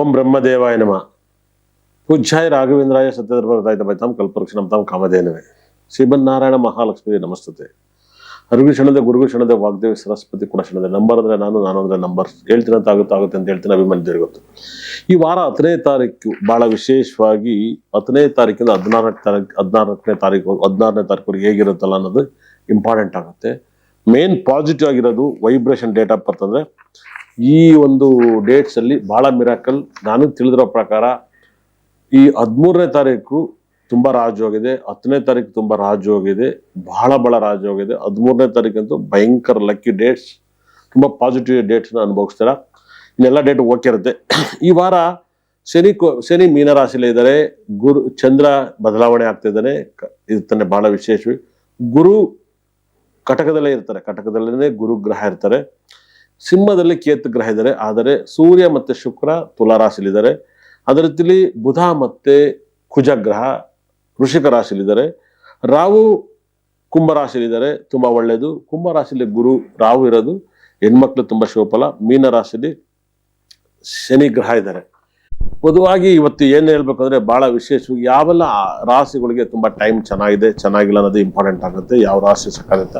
ಓಂ ಬ್ರಹ್ಮದೇವಾಯ ನಮ. ಪೂಜ್ಯಾಯ ರಾಘವೇಂದ್ರಾಯ ತಮ್ಮ ಕಲ್ಪರುಕ್ಷಣ ನಮ್ಮ ತಮ್ಮ ಕಾಮಧೇನವೇ. ಶ್ರೀಮನ್ನಾರಾಯಣ ಮಹಾಲಕ್ಷ್ಮಿ ನಮಸ್ತತೆ. ಅರುಗಿ ಕ್ಷಣದ ಗುರುಗು ಕ್ಷಣದ ವಾಗ್ದೇವಿ, ಸರಸ್ವತಿ ಕೂಡ ಕ್ಷಣದ ನಂಬರ್ ಅಂದ್ರೆ ನಾನು ನಾನು ಅಂದ್ರೆ ನಂಬರ್. ಹೇಳ್ತೀನಿ ಅಂತ ಆಗುತ್ತೆ ಆಗುತ್ತೆ ಅಂತ ಹೇಳ್ತೀನಿ ಅಭಿಮಾನಿ ಗೊತ್ತು. ಈ ವಾರ ಹತ್ತನೇ ತಾರೀಕು ಬಹಳ ವಿಶೇಷವಾಗಿ ಹತ್ತನೇ ತಾರೀಕಿಂದ ಹದಿನಾರನೇ ತಾರೀಕು ಹದಿನಾರನೇ ತಾರೀಕು ಹದಿನಾರನೇ ತಾರೀಕು ಹೇಗಿರುತ್ತಲ್ಲ ಅನ್ನೋದು ಇಂಪಾರ್ಟೆಂಟ್ ಆಗುತ್ತೆ. ಮೇನ್ ಪಾಸಿಟಿವ್ ಆಗಿರೋದು ವೈಬ್ರೇಷನ್ ಡೇಟ್ ಆಫ್ ಬರ್ತ್ ಅಂದ್ರೆ ಈ ಒಂದು ಡೇಟ್ಸ್ ಅಲ್ಲಿ ಬಹಳ ಮಿರಾಕಲ್ ನಾನು ತಿಳಿದಿರೋ ಪ್ರಕಾರ ಈ ಹದಿಮೂರನೇ ತಾರೀಕು ತುಂಬಾ ರಾಜಯೋಗಿದೆ ಹತ್ತನೇ ತಾರೀಕು ತುಂಬಾ ರಾಜಯೋಗಿದೆ ಬಹಳ ಬಹಳ ರಾಜಯೋಗಿದೆ ಹದಿಮೂರನೇ ತಾರೀಕಂತೂ ಭಯಂಕರ ಲಕ್ಕಿ ಡೇಟ್ಸ್ ತುಂಬಾ ಪಾಸಿಟಿವ್ ಡೇಟ್ಸ್ ಅನುಭವಿಸ್ತಾರ? ಇನ್ನೆಲ್ಲ ಡೇಟ್ ಓಕೆ ಇರುತ್ತೆ. ಈ ವಾರ ಶನಿ ಶನಿ ಮೀನರಾಶಿಲಿ ಇದ್ದಾರೆ. ಗುರು, ಚಂದ್ರ ಬದಲಾವಣೆ ಆಗ್ತಿದ್ದಾನೆ ಕ- ಇದು ತಾನೆ ಬಹಳ ವಿಶೇಷವಿ. ಗುರು ಕಟಕದಲ್ಲೇ ಇರ್ತಾರೆ. ಕಟಕದಲ್ಲೇ ಗುರು ಗ್ರಹ ಇರ್ತಾರೆ. ಸಿಂಹದಲ್ಲಿ ಕೇತು ಗ್ರಹ ಇದ್ದಾರೆ. ಆದರೆ ಸೂರ್ಯ ಮತ್ತೆ ಶುಕ್ರ ತುಲಾ ರಾಶಿಲಿದ್ದಾರೆ ಅದರ ರೀತಿಲಿ ಬುಧ ಮತ್ತೆ ಕುಜ ಗ್ರಹ ವೃಷಿಕ ರಾಶಿಲಿದ್ದಾರೆ ರಾಹು ಕುಂಭರಾಶಿಲಿದ್ದಾರೆ ತುಂಬ ಒಳ್ಳೆಯದು. ಕುಂಭರಾಶಿಲಿ ಗುರು ರಾಹು ಇರೋದು. ಹೆಣ್ಮಕ್ಳು ತುಂಬಾ ಮೀನ ರಾಶಿಲಿ ಶನಿ ಗ್ರಹ ಇದ್ದಾರೆ. ಪೊದುವಾಗಿ ಇವತ್ತು ಏನ್ ಹೇಳ್ಬೇಕಂದ್ರೆ ಬಹಳ ವಿಶೇಷವಾಗಿ ಯಾವೆಲ್ಲ ರಾಶಿಗಳಿಗೆ ತುಂಬಾ ಟೈಮ್ ಚೆನ್ನಾಗಿದೆ, ಚೆನ್ನಾಗಿಲ್ಲ ಅನ್ನೋದು ಇಂಪಾರ್ಟೆಂಟ್ ಆಗುತ್ತೆ. ಯಾವ ರಾಶಿ ಸಕಾಲಿತ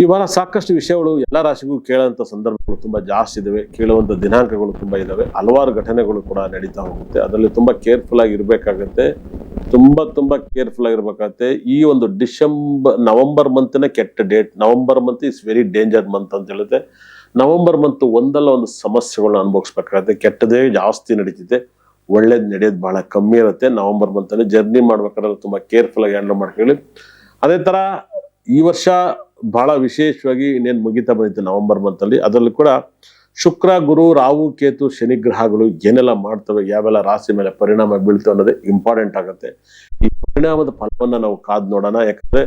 ಈ ವಾರ ಸಾಕಷ್ಟು ವಿಷಯಗಳು ಎಲ್ಲ ರಾಶಿಗೂ ಕೇಳೋಂಥ ಸಂದರ್ಭಗಳು ತುಂಬ ಜಾಸ್ತಿ ಇದಾವೆ. ಕೇಳುವಂಥ ದಿನಾಂಕಗಳು ತುಂಬ ಇದ್ದಾವೆ ಹಲವಾರು ಘಟನೆಗಳು ಕೂಡ ನಡೀತಾ ಹೋಗುತ್ತೆ. ಅದರಲ್ಲಿ ತುಂಬ ಕೇರ್ಫುಲ್ ಆಗಿ ಇರಬೇಕಾಗತ್ತೆ. ತುಂಬ ತುಂಬ ಕೇರ್ಫುಲ್ ಆಗಿರ್ಬೇಕಾಗತ್ತೆ ಈ ಒಂದು ಡಿಸೆಂಬರ್, ನವೆಂಬರ್ ಮಂತ್ನ ಕೆಟ್ಟ date. November month is very danger month ಅಂತ ಹೇಳುತ್ತೆ. ನವೆಂಬರ್ ಮಂತ್ ಒಂದಲ್ಲ ಒಂದು ಸಮಸ್ಯೆಗಳನ್ನ ಅನುಭವಿಸ್ಬೇಕಾಗತ್ತೆ. ಕೆಟ್ಟದೇ ಜಾಸ್ತಿ ನಡೀತಿದೆ. ಒಳ್ಳೇದು ನಡೆಯೋದು ಬಹಳ ಕಮ್ಮಿ ಇರುತ್ತೆ. ನವೆಂಬರ್ ಮಂತ್ ಅಲ್ಲಿ ಜರ್ನಿ ಮಾಡ್ಬೇಕಾದ್ರೆ ತುಂಬ ಕೇರ್ಫುಲ್ ಆಗಿ ಹ್ಯಾಂಡಲ್ ಮಾಡ್ಕೊಳ್ಳಿ. ಅದೇ ತರ ಈ ವರ್ಷ ಬಹಳ ವಿಶೇಷವಾಗಿ ಇನ್ನೇನು ಮುಗಿತಾ ಬಂದಿತ್ತು ನವೆಂಬರ್ ಮಂತಲ್ಲಿ. ಅದರಲ್ಲೂ ಕೂಡ ಶುಕ್ರ, ಗುರು, ರಾಹು, ಕೇತು, ಶನಿ ಗ್ರಹಗಳು ಏನೆಲ್ಲ ಮಾಡ್ತವೆ, ಯಾವೆಲ್ಲ ರಾಶಿ ಮೇಲೆ ಪರಿಣಾಮ ಬೀಳ್ತವೆ ಅನ್ನೋದೇ ಇಂಪಾರ್ಟೆಂಟ್ ಆಗುತ್ತೆ. ಈ ಪರಿಣಾಮದ ಫಲವನ್ನ ನಾವು ಕಾದ್ ನೋಡೋಣ. ಯಾಕಂದ್ರೆ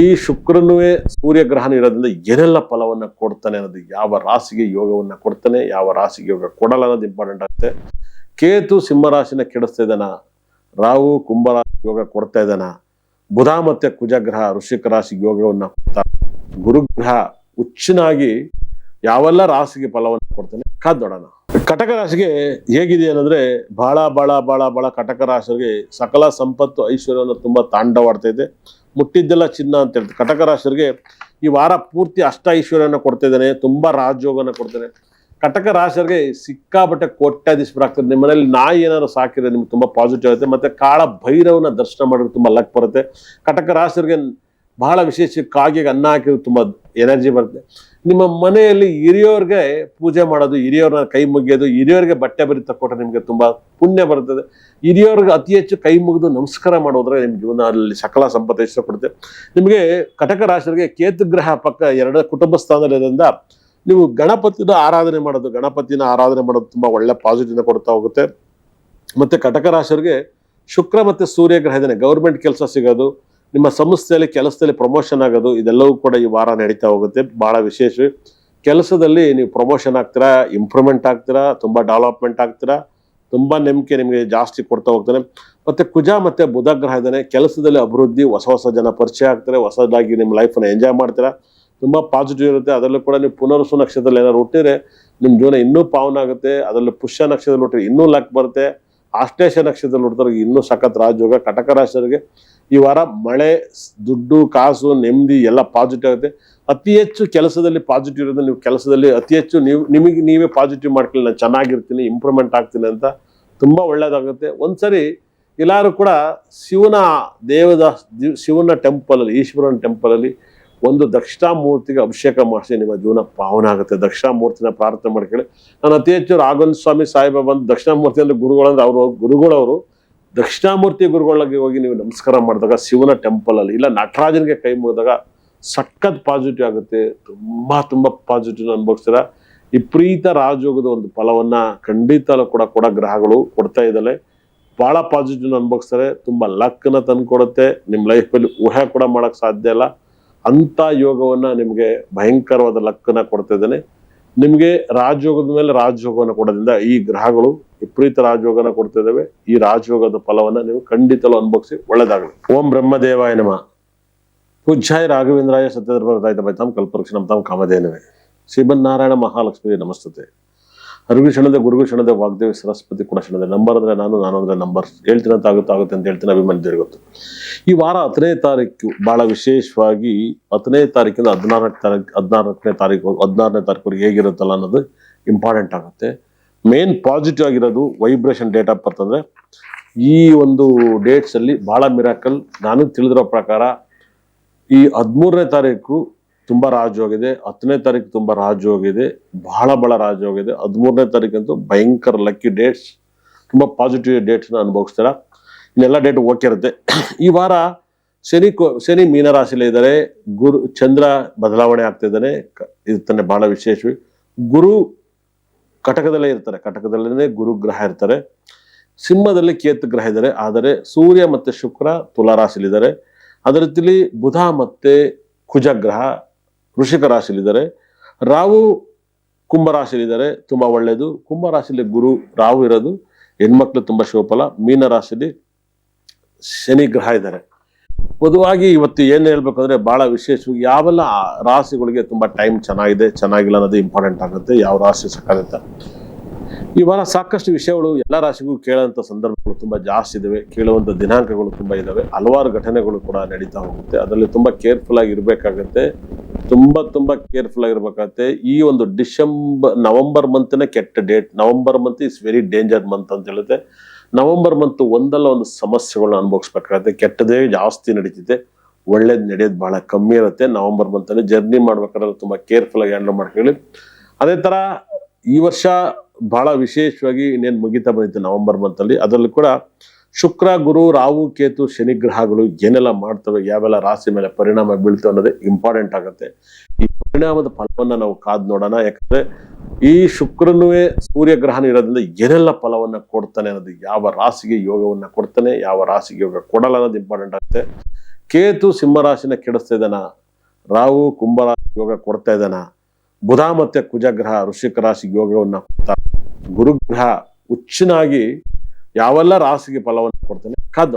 ಈ ಶುಕ್ರನುವೇ ಸೂರ್ಯ ಗ್ರಹಣ ಇರೋದ್ರಿಂದ ಏನೆಲ್ಲ ಫಲವನ್ನ ಕೊಡ್ತಾನೆ ಅನ್ನೋದು ಯಾವ ರಾಶಿಗೆ ಯೋಗವನ್ನ ಕೊಡ್ತಾನೆ, ಯಾವ ರಾಶಿಗೆ ಯೋಗ ಕೊಡಲ್ಲ ಅನ್ನೋದು ಇಂಪಾರ್ಟೆಂಟ್ ಆಗುತ್ತೆ. ಕೇತು ಸಿಂಹರಾಶಿನ ಕೆಡಿಸ್ತಾ ಇದ್ದಾನ? ರಾಹು ಕುಂಭರಾಶಿ ಯೋಗ ಕೊಡ್ತಾ ಇದ್ದಾನ? ಬುಧ ಮತ್ತೆ ಕುಜಗ್ರಹ ಋಷಿಕ ರಾಶಿಗೆ ಯೋಗವನ್ನ ಕೊಡ್ತಾ ಗುರುಗ್ರಹ ಹುಚ್ಚನಾಗಿ ಯಾವೆಲ್ಲ ರಾಶಿಗೆ ಫಲವನ್ನು ಕೊಡ್ತಾನೆ? ಕಾದ್ ನೋಡೋಣ ಕಟಕ ರಾಶಿಗೆ ಹೇಗಿದೆ ಅನ್ನಂದ್ರೆ ಬಹಳ ಬಹಳ ಬಹಳ ಬಹಳ ಕಟಕ ರಾಶಿಗೆ ಸಕಲ ಸಂಪತ್ತು ಐಶ್ವರ್ಯವನ್ನು ತುಂಬಾ ತಾಂಡವಾಡ್ತಾ ಇದೆ. ಮುಟ್ಟಿದ್ದೆಲ್ಲ ಚಿನ್ನ ಅಂತ ಹೇಳ್ತಾರೆ. ಕಟಕ ರಾಶಿಯವರಿಗೆ ಈ ವಾರ ಪೂರ್ತಿ ಅಷ್ಟ ಐಶ್ವರ್ಯನ ಕೊಡ್ತಾ ಇದ್ದಾನೆ, ತುಂಬಾ ರಾಜಯೋಗನ ಕೊಡ್ತಾನೆ ಕಟಕ ರಾಶಿಯವರಿಗೆ ಸಿಕ್ಕಾಪಟ್ಟೆ ಕೋಟ್ಯಾಧೀಶರಾಗ್ತದೆ ನಿಮ್ಮ ಮನೇಲಿ ನಾಯಿ ಏನಾದ್ರು ಸಾಕಿದ್ರೆ ನಿಮ್ಗೆ ತುಂಬಾ ಪಾಸಿಟಿವ್ ಆಗುತ್ತೆ. ಮತ್ತೆ ಕಾಳ ಭೈರವನ ದರ್ಶನ ಮಾಡಿದ್ರೆ ತುಂಬಾ ಲಕ್ ಬರುತ್ತೆ. ಕಟಕ ರಾಶಿಯವರಿಗೆ ಬಹಳ ವಿಶೇಷ ಕಾಗೆಗೆ ಅನ್ನ ಹಾಕಿದ್ರೆ ತುಂಬಾ ಎನರ್ಜಿ ಬರುತ್ತೆ. ನಿಮ್ಮ ಮನೆಯಲ್ಲಿ ಹಿರಿಯವ್ರಿಗೆ ಪೂಜೆ ಮಾಡೋದು ಹಿರಿಯವ್ರನ್ನ ಕೈ ಮುಗಿಯೋದು ಹಿರಿಯವ್ರಿಗೆ ಬಟ್ಟೆ ಬರಿ ತಕ್ಕೊಟ್ರೆ ನಿಮಗೆ ತುಂಬಾ ಪುಣ್ಯ ಬರ್ತದೆ. ಹಿರಿಯವ್ರಿಗೆ ಅತಿ ಹೆಚ್ಚು ಕೈ ಮುಗಿದು ನಮಸ್ಕಾರ ಮಾಡೋದ್ರೆ ನಿಮ್ಮ ಜೀವನದಲ್ಲಿ ಸಕಲ ಸಂಪತ್ತು ಇಷ್ಟ ಕೊಡುತ್ತೆ. ನಿಮಗೆ ಕಟಕ ರಾಶಿಯರಿಗೆ ಕೇತು ಗ್ರಹ ಪಕ್ಕ ಎರಡು ಕುಟುಂಬ ಸ್ಥಾನದಲ್ಲಿರೋದ್ರಿಂದ ನೀವು ಗಣಪತಿನ ಆರಾಧನೆ ಮಾಡೋದು, ಗಣಪತಿನ ಆರಾಧನೆ ಮಾಡೋದು ತುಂಬಾ ಒಳ್ಳೆ ಪಾಸಿಟಿವ್ನ ಕೊಡ್ತಾ ಹೋಗುತ್ತೆ. ಮತ್ತೆ ಕಟಕ ರಾಶಿಗೆ ಶುಕ್ರ ಮತ್ತೆ ಸೂರ್ಯ ಗ್ರಹ ಇದ್ದಾನೆ. ಗೌರ್ಮೆಂಟ್ ಕೆಲಸ ಸಿಗೋದು ನಿಮ್ಮ ಸಂಸ್ಥೆಯಲ್ಲಿ ಕೆಲಸದಲ್ಲಿ ಪ್ರಮೋಷನ್ ಆಗೋದು, ಇದೆಲ್ಲವೂ ಕೂಡ ಈ ವಾರ ನಡೀತಾ ಹೋಗುತ್ತೆ. ಬಹಳ ವಿಶೇಷ ಕೆಲಸದಲ್ಲಿ ನೀವು ಪ್ರಮೋಷನ್ ಆಗ್ತೀರಾ ಇಂಪ್ರೂವ್ಮೆಂಟ್ ಆಗ್ತೀರಾ, ತುಂಬ ಡೆವಲಪ್ಮೆಂಟ್ ಆಗ್ತೀರಾ, ತುಂಬ ನಂಬಿಕೆ ನಿಮಗೆ ಜಾಸ್ತಿ ಕೊಡ್ತಾ ಹೋಗ್ತಾನೆ. ಮತ್ತು ಕುಜ ಮತ್ತು ಬುಧ ಗ್ರಹ ಇದ್ದಾನೆ. ಕೆಲಸದಲ್ಲಿ ಅಭಿವೃದ್ಧಿ, ಹೊಸ ಹೊಸ ಜನ ಪರಿಚಯ ಆಗ್ತಾರೆ, ಹೊಸದಾಗಿ ನಿಮ್ಮ ಲೈಫನ್ನ ಎಂಜಾಯ್ ಮಾಡ್ತೀರಾ. ತುಂಬ ಪಾಸಿಟಿವ್ ಇರುತ್ತೆ. ಅದರಲ್ಲೂ ಕೂಡ ನೀವು ಪುನರ್ಸು ನಕ್ಷತ್ರದಲ್ಲಿ ಏನಾದ್ರು ಹುಟ್ಟಿದ್ರೆ ನಿಮ್ಮ ಜೀವನ ಇನ್ನೂ ಪಾವನ ಆಗುತ್ತೆ ಅದರಲ್ಲಿ ಪುಷ್ಯ ನಕ್ಷತ್ರದಲ್ಲಿ ಹುಟ್ಟಿದ್ರೆ ಇನ್ನೂ ಲಕ್ ಬರುತ್ತೆ. ಆಶ್ಲೇಷ ನಕ್ಷತ್ರದಲ್ಲಿ ಹುಟ್ಟಿದ್ರೆ ಇನ್ನೂ ಸಖತ್ ರಾಜಯೋಗ, ಕಟಕ ರಾಶಿಯವರಿಗೆ ಈ ವಾರ ಮಳೆ, ದುಡ್ಡು, ಕಾಸು, ನೆಮ್ಮದಿ ಎಲ್ಲ ಪಾಸಿಟಿವ್ ಆಗುತ್ತೆ. ಅತಿ ಹೆಚ್ಚು ಕೆಲಸದಲ್ಲಿ ಪಾಸಿಟಿವ್ ಇರೋದು ನೀವು ಕೆಲಸದಲ್ಲಿ ಅತಿ ಹೆಚ್ಚು ನೀವು, ನಿಮಗೆ, ನೀವೇ ಪಾಸಿಟಿವ್ ಮಾಡ್ಕೊಳ್ಳಿ. ನಾನು ಚೆನ್ನಾಗಿರ್ತೀನಿ ಇಂಪ್ರೂವ್ಮೆಂಟ್ ಆಗ್ತೀನಿ ಅಂತ ತುಂಬ ಒಳ್ಳೇದಾಗುತ್ತೆ. ಒಂದ್ಸರಿ ಎಲ್ಲರೂ ಕೂಡ ಶಿವನ ದೇವದ ಶಿವನ ಟೆಂಪಲ್ ಅಲ್ಲಿ, ಈಶ್ವರನ ಟೆಂಪಲ್ ಅಲ್ಲಿ ಒಂದು ದಕ್ಷಿಣಾಮೂರ್ತಿಗೆ ಅಭಿಷೇಕ ಮಾಡಿಸಿ ನಿಮ್ಮ ಜೀವನ ಪಾವನ ಆಗುತ್ತೆ. ದಕ್ಷಿಣಾಮೂರ್ತಿನ ಪ್ರಾರ್ಥನೆ ಮಾಡ್ಕೊಳ್ಳಿ. ನಾನು ಅತಿ ಹೆಚ್ಚು ರಾಘವೇಂದ್ರ ಸ್ವಾಮಿ ಸಾಹೇಬ ಬಂದು ದಕ್ಷಿಣಾಮೂರ್ತಿ ಅಂದ್ರೆ ಗುರುಗಳಂದ್ರೆ ಅವರು, ಗುರುಗಳವರು ದಕ್ಷಿಣಾಮೂರ್ತಿ ಗುರುಗಳಿಗೆ ಹೋಗಿ ನೀವು ನಮಸ್ಕಾರ ಮಾಡಿದಾಗ ಶಿವನ ಟೆಂಪಲ್ ಅಲ್ಲಿ, ಇಲ್ಲ ನಟರಾಜನಿಗೆ ಕೈ ಮುಗಿದಾಗ ಸಖತ್ ಪಾಸಿಟಿವ್ ಆಗುತ್ತೆ, ತುಂಬಾ ತುಂಬಾ ಪಾಸಿಟಿವ್ ಅನುಭವಿಸ್ತೀರ? ವಿಪರೀತ ರಾಜಯೋಗದ ಒಂದು ಫಲವನ್ನ ಖಂಡಿತ ಕೂಡ ಕೂಡ ಗ್ರಹಗಳು ಕೊಡ್ತಾ ಇದ್ದಾವೆ ಬಹಳ ಪಾಸಿಟಿವ್ ಅನುಭವಿಸ್ತಾರೆ, ತುಂಬಾ ಲಕ್ನ ತಂದ್ಕೊಡುತ್ತೆ ನಿಮ್ಮ ಲೈಫಲ್ಲಿ ಊಹೆ ಕೂಡ ಮಾಡಕ್ ಸಾಧ್ಯ ಇಲ್ಲ. ಅಂತ ಯೋಗವನ್ನ ನಿಮಗೆ ಭಯಂಕರವಾದ ಲಕ್ಕನ್ನು ಕೊಡ್ತಾ ಇದ್ದಾನೆ. ನಿಮ್ಗೆ ರಾಜಯೋಗದ ಮೇಲೆ ರಾಜಯೋಗವನ್ನು ಕೊಡೋದ್ರಿಂದ ಈ ಗ್ರಹಗಳು ವಿಪರೀತ ರಾಜಯೋಗನ ಕೊಡ್ತಾ ಇದ್ದಾವೆ ಈ ರಾಜಯೋಗದ ಫಲವನ್ನ ನೀವು ಖಂಡಿತಲೂ ಅನುಭವಿಸಿ ಒಳ್ಳೇದಾಗಲಿ. ಓಂ ಬ್ರಹ್ಮದೇವಾಯ ನಮ. ಪೂಜ್ಯಾಯ ರಾಘವೇಂದ್ರಾಯ ಸತ್ಯಧರ್ಮ ತಮ್ಮ ಕಲ್ಪವೃಕ್ಷ ನಮ್ಮ ತಾಮ್ ಕಾಮಧೇನವೇ. ಶ್ರೀಮನ್ನಾರಾಯಣ ಮಹಾಲಕ್ಷ್ಮಿ ನಮಸ್ತತೆ. ಅರಿವಿ ಕ್ಷಣದ ಗುರುಗು ಶಣದೆ ವಾಗ್ದೇವಿ, ಸರಸ್ವತಿ ಕೂಡ ಕ್ಷಣದ ನಂಬರ್ ಅಂದ್ರೆ ನಾನು ನಾನು ಅಂದ್ರೆ ನಂಬರ್. ಹೇಳ್ತೀನಿ ಅಂತ ಆಗುತ್ತೆ ಆಗುತ್ತೆ ಅಂತ ಹೇಳ್ತೀನಿ ಅಭಿಮಾನಿಗಳಿಗೆ ಗೊತ್ತು. ಈ ವಾರ ಹತ್ತನೇ ತಾರೀಕು ಬಹಳ ವಿಶೇಷವಾಗಿ ಹತ್ತನೇ ತಾರೀಕಿಂದ ಹದಿನಾರನೇ ತಾರೀಕು ಹದಿನಾರನೇ ತಾರೀಕು ಹದಿನಾರನೇ ತಾರೀಕು ಹೇಗಿರುತ್ತಲ್ಲ ಅನ್ನೋದು ಇಂಪಾರ್ಟೆಂಟ್ ಆಗುತ್ತೆ. ಮೇನ್ ಪಾಸಿಟಿವ್ ಆಗಿರೋದು ವೈಬ್ರೇಷನ್ ಡೇಟ್ ಆಫ್ ಬರ್ತ್ ಅಂದ್ರೆ ಈ ಒಂದು ಡೇಟ್ಸ್ ಅಲ್ಲಿ ಬಹಳ ಮಿರಾಕಲ್ ನಾನು ತಿಳಿದಿರೋ ಪ್ರಕಾರ ಈ ಹದಿಮೂರನೇ ತಾರೀಕು ತುಂಬಾ ರಾಜಯೋಗಿದೆ ಹತ್ತನೇ ತಾರೀಕು ತುಂಬಾ ರಾಜಯೋಗಿದೆ ಬಹಳ ಬಹಳ ರಾಜಯೋಗಿದೆ ಹದಿಮೂರನೇ ತಾರೀಕಂತೂ ಭಯಂಕರ ಲಕ್ಕಿ ಡೇಟ್ಸ್ ತುಂಬಾ ಪಾಸಿಟಿವ್ ಡೇಟ್ಸ್ನ ಅನುಭವಿಸ್ತಾರ? ಇನ್ನೆಲ್ಲ ಡೇಟ್ ಓಕೆ ಇರುತ್ತೆ. ಈ ವಾರ ಶನಿ ಕೋ- ಶನಿ ಮೀನರಾಶಿಲೇ ಇದ್ದಾರೆ. ಗುರು, ಚಂದ್ರ ಬದಲಾವಣೆ ಆಗ್ತಿದ್ದಾನೆ ಕ- ಇರ್ತಾನೆ ಬಹಳ ವಿಶೇಷವಿ. ಗುರು ಕಟಕದಲ್ಲೇ ಇರ್ತಾರೆ. ಕಟಕದಲ್ಲೇ ಗುರು ಗ್ರಹ ಇರ್ತಾರೆ. ಸಿಂಹದಲ್ಲಿ ಕೇತು ಗ್ರಹ ಇದ್ದಾರೆ. ಆದರೆ ಸೂರ್ಯ ಮತ್ತೆ ಶುಕ್ರ ತುಲಾರಾಶಿಲಿದ್ದಾರೆ ಅದರ ರೀತಿಲಿ ಬುಧ ಮತ್ತೆ ಕುಜ ಗ್ರಹ. ವೃಷಿಕ ರಾಶಿಲಿದ್ದಾರೆ ರಾವು ಕುಂಭ ರಾಶಿಲಿದ್ದಾರೆ ತುಂಬಾ ಒಳ್ಳೆಯದು ಕುಂಭ ರಾಶಿಲಿ ಗುರು ರಾವು ಇರೋದು. ಹೆಣ್ಮಕ್ಳು ತುಂಬಾ ಶೋಫಲ ಮೀನ ರಾಶಿಲಿ ಶನಿ ಗ್ರಹ ಇದ್ದಾರೆ. ಪೊದುವಾಗಿ ಇವತ್ತು ಏನು ಹೇಳ್ಬೇಕು ಅಂದ್ರೆ ಬಹಳ ವಿಶೇಷವಾಗಿ ಯಾವೆಲ್ಲ ರಾಶಿಗಳಿಗೆ ತುಂಬಾ ಟೈಮ್ ಚೆನ್ನಾಗಿದೆ, ಚೆನ್ನಾಗಿಲ್ಲ ಅನ್ನೋದು ಇಂಪಾರ್ಟೆಂಟ್ ಆಗುತ್ತೆ. ಯಾವ ರಾಶಿ ಸಕಾಲತ್ತ? ಈ ವಾರ ಸಾಕಷ್ಟು ವಿಷಯಗಳು ಎಲ್ಲ ರಾಶಿಗೂ ಕೇಳುವಂತ ಸಂದರ್ಭಗಳು ತುಂಬಾ ಜಾಸ್ತಿ ಇದಾವೆ. ಕೇಳುವಂತ ದಿನಾಂಕಗಳು ತುಂಬಾ ಇದಾವೆ. ಹಲವಾರು ಘಟನೆಗಳು ಕೂಡ ನಡೀತಾ ಹೋಗುತ್ತೆ. ಅದರಲ್ಲಿ ತುಂಬಾ ಕೇರ್ಫುಲ್ ಆಗಿ ಇರ್ಬೇಕಾಗತ್ತೆ. ತುಂಬಾ ತುಂಬಾ ಕೇರ್ಫುಲ್ ಆಗಿರ್ಬೇಕಾಗತ್ತೆ ಈ ಒಂದು ಡಿಸೆಂಬರ್, ನವೆಂಬರ್ ಮಂತ್ನ ಕೆಟ್ಟ date. November month is very danger month ಅಂತ ಹೇಳುತ್ತೆ. ನವೆಂಬರ್ ಮಂತ್ ಒಂದಲ್ಲ ಒಂದು ಸಮಸ್ಯೆಗಳನ್ನ ಅನುಭವಿಸ್ಬೇಕಾಗತ್ತೆ. ಕೆಟ್ಟದೇ ಜಾಸ್ತಿ ನಡೀತಿದೆ. ಒಳ್ಳೇದು ನಡೆಯೋದು ಬಹಳ ಕಮ್ಮಿ ಇರುತ್ತೆ. ನವೆಂಬರ್ ಮಂತ್ ಅಲ್ಲಿ ಜರ್ನಿ ಮಾಡ್ಬೇಕಾದ್ರೆ ತುಂಬಾ ಕೇರ್ಫುಲ್ ಆಗಿ ಹ್ಯಾಂಡಲ್ ಮಾಡ್ಕೊಳ್ಳಿ. ಅದೇ ತರ ಈ ವರ್ಷ ಬಹಳ ವಿಶೇಷವಾಗಿ ಇನ್ನೇನು ಮುಗಿತಾ ಬಂದಿತ್ತು ನವೆಂಬರ್ ಮಂತಲ್ಲಿ ಅದರಲ್ಲೂ ಕೂಡ ಶುಕ್ರ, ಗುರು, ರಾಹು, ಕೇತು, ಶನಿ ಗ್ರಹಗಳು ಏನೆಲ್ಲ ಮಾಡ್ತವೆ, ಯಾವೆಲ್ಲ ರಾಶಿ ಮೇಲೆ ಪರಿಣಾಮ ಬೀಳ್ತವೆ ಅನ್ನೋದೇ ಇಂಪಾರ್ಟೆಂಟ್ ಆಗುತ್ತೆ. ಈ ಪರಿಣಾಮದ ಫಲವನ್ನ ನಾವು ಕಾದ್ ನೋಡೋಣ, ಯಾಕಂದ್ರೆ ಈ ಶುಕ್ರನುವೇ ಸೂರ್ಯ ಗ್ರಹಣ ಇರೋದ್ರಿಂದ ಏನೆಲ್ಲ ಫಲವನ್ನ ಕೊಡ್ತಾನೆ ಅನ್ನೋದು, ಯಾವ ರಾಶಿಗೆ ಯೋಗವನ್ನ ಕೊಡ್ತಾನೆ, ಯಾವ ರಾಶಿಗೆ ಯೋಗ ಕೊಡಲ್ಲ ಅನ್ನೋದು ಇಂಪಾರ್ಟೆಂಟ್ ಆಗುತ್ತೆ. ಕೇತು ಸಿಂಹ ರಾಶಿನ ಕೆಡಿಸ್ತಾ ಇದ್ದಾನ? ರಾಹು ಕುಂಭರಾಶಿ ಯೋಗ ಕೊಡ್ತಾ ಇದ್ದಾನ? ಬುಧ ಮತ್ತೆ ಕುಜ ಗ್ರಹ ರಾಶಿ ಯೋಗವನ್ನ ಕೊಡ್ತಾ ಗುರುಗ್ರಹ ಹುಚ್ಚನಾಗಿ ಯಾವೆಲ್ಲ ರಾಸಿಗೆ ಫಲವನ್ನು ಕೊಡ್ತಾನೆ? ಕಾದ್